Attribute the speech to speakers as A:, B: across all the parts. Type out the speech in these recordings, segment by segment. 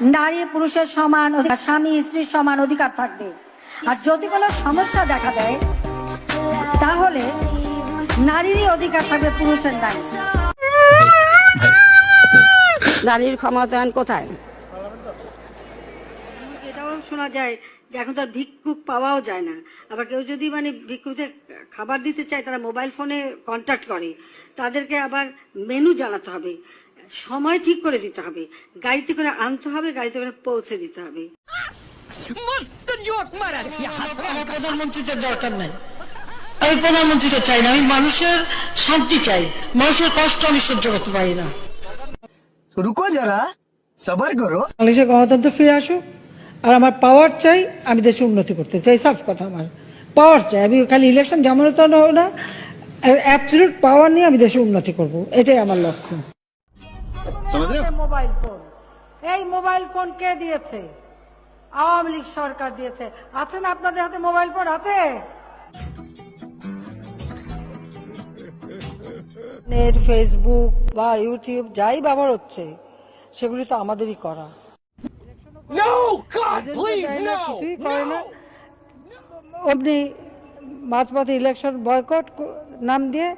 A: নারী পুরুষের সমান অধিকার স্বামী স্ত্রীর সমান অধিকার থাকবে। আর যদি কোনো সমস্যা দেখা দেয় তাহলে নারীরই অধিকার থাকবে পুরুষের নাই
B: নারীর ক্ষমতায়ন কোথায়?
A: এটাও শোনা যায় যে এখন তো আর ভিক্ষুক পাওয়াও যায় না। আবার কেউ যদি মানে ভিক্ষুকদের খাবার দিতে চায় তারা মোবাইল ফোনে কন্ট্যাক্ট করে তাদেরকে আবার মেনু জানাতে হবে। সময় ঠিক করে দিতে হবে। গাড়িতে করে আনতে হবে গাড়িতে করে পৌঁছে দিতে হবে।
C: প্রধানমন্ত্রীদের দরকার নাই। আমি প্রধানমন্ত্রীকে চাই না আমি মানুষের শান্তি চাই। মানুষের কষ্ট আমি সহ্য করতে পারি না।
D: রুকো যারা সবার করো।
E: বাংলাদেশের গণতন্ত্র ফিরে আসো আর আমার পাওয়ার চাই আমি দেশে উন্নতি করতে চাই। সাফ কথা আমার। পাওয়ার চাই। আমি খালি ইলেকশন যেমন তো না। অ্যাবসলিউট পাওয়ার নিয়ে আমি দেশে উন্নতি করব। এটাই আমার লক্ষ্য। Mobile phone. এই মোবাইল ফোন কে দিয়েছে? আওয়ামী লীগ সরকার দিয়েছে। আছে না আপনাদের হাতে মোবাইল ফোন? আছে? নেট ফেসবুক বা ইউটিউব যাই ব্যবহার হচ্ছে সেগুলি তো আমাদেরই করা। কিছুই করে না। অমনি মাঝপথে ইলেকশন বয়কট নাম দিয়ে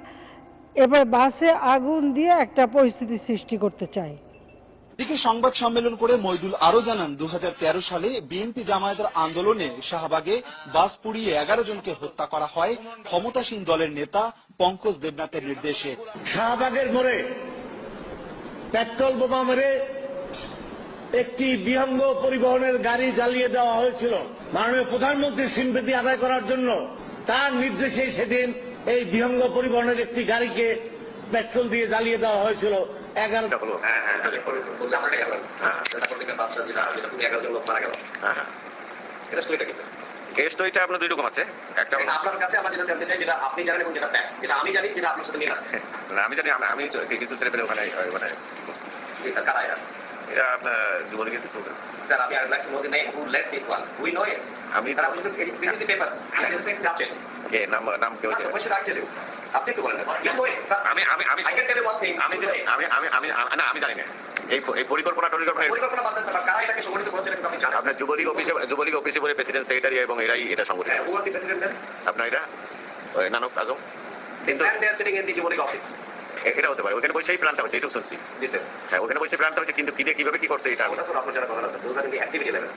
E: এবার বাসে আগুন দিয়ে একটা পরিস্থিতি সৃষ্টি করতে চায়।
F: এদিকে সংবাদ সম্মেলন করে মইদুল আরও জানান দু হাজার তেরো সালে বিএনপি জামায়াতের আন্দোলনে শাহবাগে বাস পুড়িয়ে এগারো জনকে হত্যা করা হয় ক্ষমতাসীন দলের নেতা পঙ্কজ দেবনাথের নির্দেশে।
G: শাহবাগের মোড়ে পেট্রোল বোমা মেরে একটি বিহঙ্গ পরিবহনের গাড়ি জ্বালিয়ে দেওয়া হয়েছিল। মাননীয় প্রধানমন্ত্রীর সিম্পতি আদায় করার জন্য তার নির্দেশে সেদিন এই বিহঙ্গ পরিবহনের একটি গাড়িকে পেট্রোল দিয়ে জ্বালিয়ে দেওয়া হয়েছিল। এগারো
H: কেস তো এটা আপনার দুই রকম আছে। একটা
I: আপনার কাছে আমরা যেটা জানতে চাই যেটা আপনি জানেন এবং যেটা যেটা আমি জানি যেটা আপনার সাথে মিল আছে।
H: না, আমি জানি আমি- কিছু ছেলে পেলে ওখানে মানে
I: কারা এরা?
H: এটা আপনার যুবলীগের কিছু
I: স্যার আমি আর like know the name who let this one we know it
H: আমি-
I: স্যার আপনি পেপার আই রেসপেক্ট
H: নাম নাম কেউ
I: কোশ্চেন আই টেল ইউ আপনি একটু বলেন ইউ নো ইট স্যার
H: আমি আমি আমি
I: I can tell one thing
H: আমি আমি আমি আমি আমি- না আমি জানি না। এই এই পরিকল্পনা টরিকল্পনা
I: পরিকল্পনা বাদ দেন কারা এটাকে সংগঠিত করেছেন এটা আমি
H: আপনার যুবলীগ অফিসে যুবলীগ অফিসে বলে প্রেসিডেন্ট সেক্রেটারি এবং এরাই এটা সংগঠিত।
I: হু আর দি প্রেসিডেন্ট দেন
H: আপনার এটা নানক আজম। কিন্তু
I: যুবলীগ অফিস
H: এটা হতে পারে। ওখানে বসেই প্ল্যানটা হচ্ছে এটুকু শুনছি।
I: দিস
H: হ্যাঁ ওখানে বসে প্ল্যানটা হচ্ছে কিন্তু কি কীভাবে কি করছে এটা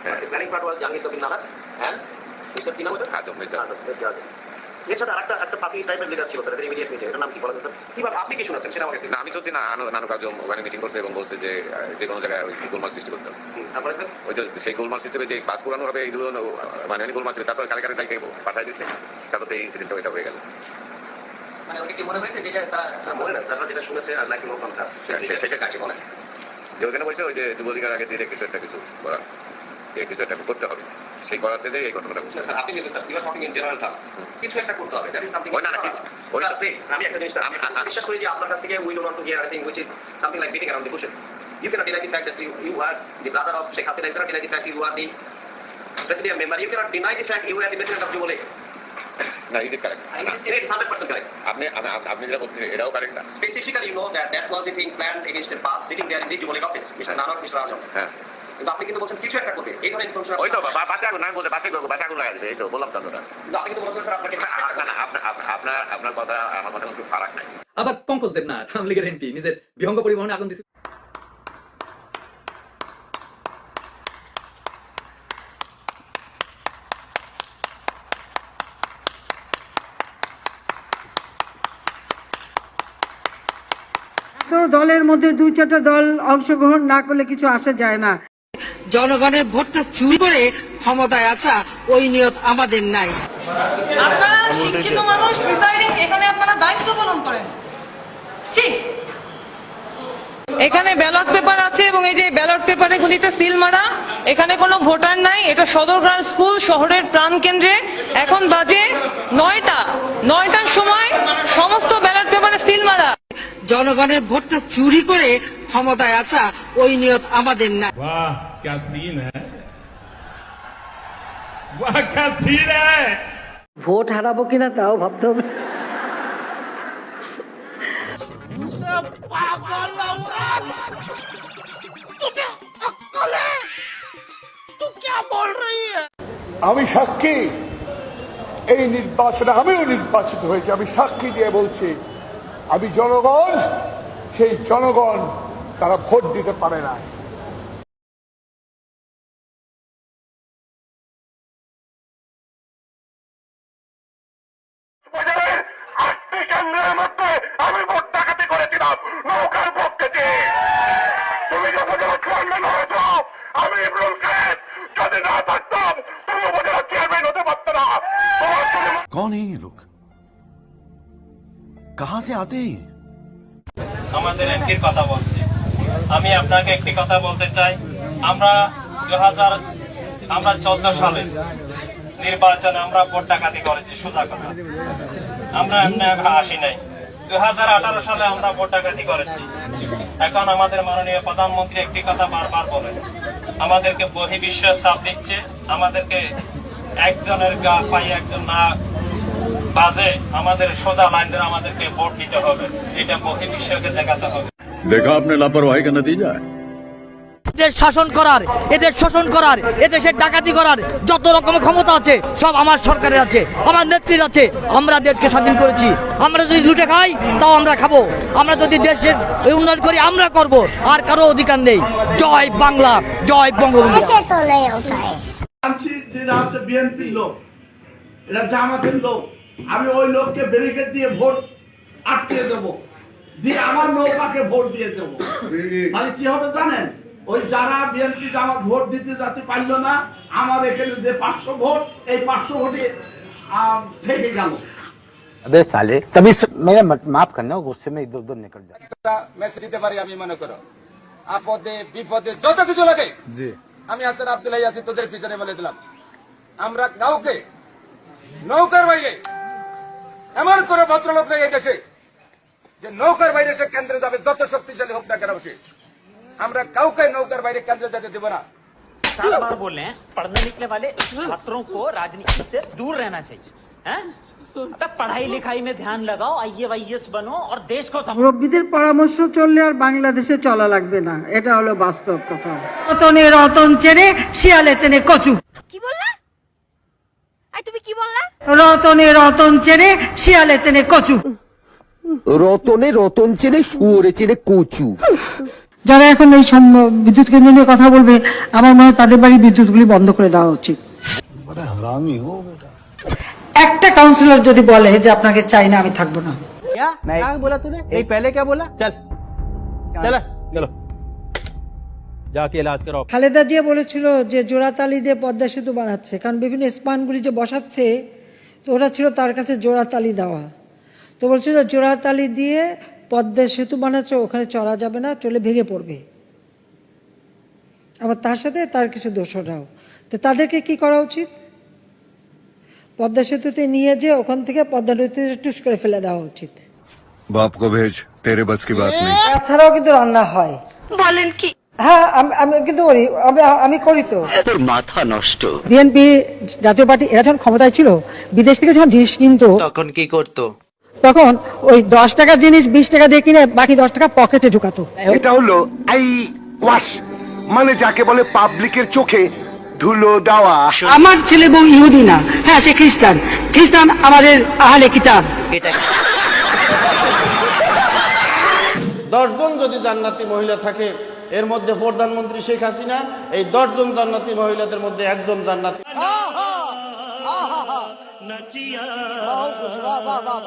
H: হ্যাঁ।
I: Planning part was Jahangir Kabir another and কি নাম
H: আজম। মির্জা।
I: আজম, মির্জা আজম। এর সাথে আরেকটা একটা পার্টি টাইপের লিডার ছিল স্যার ইমিডিয়েট মিটিং এটার নাম কি বলেন স্যার কীভাবে আপনি কি শুনেছেন? সেটা আমাকে
H: না আমি শুনছি না নানক নানক ওখানে মিটিং করছে এবং বলছে যে যে কোনো জায়গায় ওই গোলমাল সৃষ্টি করতে হবে।
I: হুম, তারপরে স্যার
H: ওই যে সেই গোলমাল সিস্টেমে যে পাস পুরানো হবে এই ধরুন মানে গোলমাল ছিল তারপর কালকে তাকে পাঠাই দিচ্ছে তারপর এই ইনসিডেন্টটা ওইটা হয়ে গেল।
I: মানে কি মনে হয়েছে যেটা মনে না যেটা শুনেছে আর নাকি নো সেটা কাছে বলে
H: যে ওখানে বলছে ওই যে আগে দিয়ে কিছু একটা কিছু করা কিছু একটা করতে হবে। সেই করাতে দিয়ে এই ঘটনাটা ঘটছে
I: আপনি কিন্তু sir you are talking in general terms কিছু একটা করতে হবে দ্যাট ইজ সামথিং
H: ওই না, না, কিছু- ওই-
I: আমি একটা জিনিস আমি আমি বিশ্বাস করি যে আপনার কাছ থেকে we don't want to hear I which is something like beating around the bushes you can't deny the fact that you you are the brother of Sheikh Hasina you can't deny the fact you are the president member you can't deny the fact you are the president of Jubo League
H: না it is correct
I: it is 100% correct.
H: আপনি আপনি যেটা বলছেন এটাও correct না।
I: Specifically you know that that was the thing planned against the past sitting there in the Jubilee office, Mr. Nanak, Mr.
H: হ্যাঁ।
I: কিন্তু আপনি কিন্তু বলছেন কিছু একটা করবে। এই ধরনের information
H: ওই তো বা- বাচ্চা বলতে বাচ্চা বাচ্চা আগুন লাগা দিবে এই তো বললাম তো আপনারা
I: কিন্তু আপনি কিন্তু বলছেন স্যার আপনাকে
H: না না, না আপনার আপনার আপনার কথা আমার কথা একটু ফারাক নাই।
J: আবার পঙ্কজ দেবনাথ আওয়ামী লীগের এমপি নিজের বিহঙ্গ পরিবহনে আগুন
E: দলের মধ্যে দুই চারটা দল অংশগ্রহণ না করলে কিছু আসা যায় না। জনগণের ভোটটা চুরি করে ক্ষমতায় আসা ওই নিয়ত আমাদের নাই।
K: আপনারা শিক্ষিত মানুষ এখানে আপনারা দায়িত্ব পালন করেন। ঠিক এখানে ব্যালট পেপার আছে এবং এই যে ব্যালট পেপারে গুলিতে সিল মারা এখানে কোনো ভোটার নাই এটা সদরগ্রাম স্কুল শহরের প্রাণ কেন্দ্রে। এখন বাজে নয়টা। নয়টার সময় সমস্ত ব্যালট পেপারে সিল মারা।
E: জনগণের ভোটটা চুরি করে ক্ষমতায় আসা ওই নিয়ত আমাদের নাই।
G: वाह क्या सीन है वाह क्या सीन है
E: ভোট হারাবো কিনা তাও ভাবতে হবে
C: पागल औरत तुझे अक्कल है
G: আমি সাক্ষী এই নির্বাচনে আমিও নির্বাচিত হয়েছি আমি সাক্ষী দিয়ে বলছি আমি জনগণ সেই জনগণ তারা ভোট দিতে পারে না নৌকার পক্ষে। তুমি যখন চেয়ারম্যান হয়েছ আমি ইমরুল খায়ের যদি না থাকতাম তুমি উপজেলা চেয়ারম্যান হতে পারত না
L: কন এই লোক কাহা সে আতে
M: আমাদের একটির কথা বলছি। আমি আপনাকে একটি কথা বলতে চাই। আমরা দু হাজার আমরা চোদ্দ সালে নির্বাচনে আমরা ভোট ডাকাতি করেছি সোজা কথা। আমরা এমনি আসি নাই। দু হাজার আঠারো সালে আমরা ভোট ডাকাতি করেছি এখন আমাদের মাননীয় প্রধানমন্ত্রী একটি কথা বারবার বলেন আমাদেরকে বহির্বিশ্বের চাপ দিচ্ছে আমাদেরকে একজনের গা পাই একজন না বাজে আমাদের সোজা লাইন ধরে আমাদেরকে ভোট দিতে হবে এটা বহির্বিশ্বকে দেখাতে হবে
L: देखा आपने लापरवाही का नतीजा है
C: এদের শাসন করার এদের শোষণ করার এদেশের ডাকাতি করার যত রকম ক্ষমতা আছে সব আমার সরকারের আছে আমার নেত্রীর আছে। আমরা দেশকে স্বাধীন করেছি। আমরা যদি লুটে খাই তাও আমরা খাব। আমরা যদি দেশের উন্নয়ন করি আমরা করব। আর কারও অধিকার নেই। জয় বাংলা জয় বঙ্গবন্ধু।
G: জানছি যে এরা হচ্ছে বিএনপির লোক। এরা জামাতের লোক। আমি ওই লোককে ব্যারিকেড দিয়ে ভোট আটকে দেব। দিয়ে আমার নৌকাকে ভোট দিয়ে দেব। তাহলে কি হবে জানেন? ওই যারা বিএনপি জামাত ভোট দিতে যাতে পারল না আমার এখানে যে পাঁচশো ভোট এই পাঁচশো ভোটে থেকে গেল।
N: আবে সালে তবে মেরে মাফ করনা গুসে মে ইদর উদর নিকল যায়।
M: একটা ম্যাচ দিতে পারি আমি মনে করো। আপদে বিপদে যত কিছু লাগে। জি। আমি হাসান আব্দুল্লাহ ইয়াসিন তোদের পিছনে বলে দিলাম। আমরা কাউকে নৌকার বাইরে এমন করে ভদ্রলোক নেই এই দেশে যে নৌকার বাইরে সে কেন্দ্রে যাবে যত শক্তিশালী হোক না কেন সে। আমরা কাউকে নৌকার বাইরে কেন্দ্রে যেতে দেব না
C: सात बार बोल रहे हैं पढ़ने निकले वाले छात्रों को राजनीति से दूर रहना चाहिए हैं? अबे पढ़ाई लिखाई में ध्यान लगाओ आइए वाईएस बनो और देश को सम-
E: মুরব্বীদের পরামর্শ চললে আর বাংলাদেশে চলা লাগবে না এটা হলো বাস্তব কথা রতনে রতন চেনে শিয়ালে চেনে কচু
B: কি বললা আই তুমি কি বললা
E: রতনে রতন চেনে শিয়ালে চেনে কচু
N: রতনে রতন চেনে শুয়োরে চেনে কচু
E: যারা এখন এই সম- বিদ্যুৎ কেন্দ্র নিয়ে কথা বলবে আমার মনে হয় তাদের বাড়ি বিদ্যুৎগুলি বন্ধ করে দেওয়া উচিত একটা কাউন্সিলর যদি বলে যে আপনাকে চাই না আমি থাকবো না
C: बोला तूने ये पहले क्या बोला चल चला चलो जाके इलाज कराओ
E: খালেদা জিয়া বলেছিল যে জোড়াতালি দিয়ে পদ্মা সেতু বানাচ্ছে কারণ বিভিন্ন স্পানগুলি যে বসাচ্ছে তো ওরা ছিল তার কাছে জোড়াতালি দেওয়া তো বলছিল জোড়াতালি দিয়ে পদ্মা সেতু বানাচ্ছে ওখানে চলা যাবে না চলে ভেঙে পড়বে। আবার তার সাথে তার কিছু দোষরাও তো তাদেরকে কি করা উচিত? পদ্মা সেতুতে নিয়ে যে ওখান থেকে পদ্মা নদীতে টুস করে ফেলে দেওয়া উচিত। তাছাড়াও কিন্তু রান্না হয়।
B: বলেন কি?
E: হ্যাঁ আমি কিন্তু করি আমি করি তো।
N: মাথা নষ্ট।
E: বিএনপি জাতীয় পার্টি এরা যখন ক্ষমতায় ছিল বিদেশ থেকে যখন জিনিস কিনতো
N: তখন কি করতো?
E: তখন ওই দশ টাকার জিনিস বিশ টাকা দিয়ে কিনে বাকি দশ টাকা পকেটে ঢুকাতো
G: এটা হলো আই ওয়াশ মানে যাকে বলে পাবলিকের চোখে ধুলো দেওয়া
E: আমার ছেলে বউ ইহুদি না হ্যাঁ সে খ্রিস্টান খ্রিস্টান আমাদের আহলে কিতাব
G: দশজন যদি জান্নাতি মহিলা থাকে এর মধ্যে প্রধানমন্ত্রী শেখ হাসিনা এই দশজন জান্নাতি মহিলাদের মধ্যে একজন জান্নাতি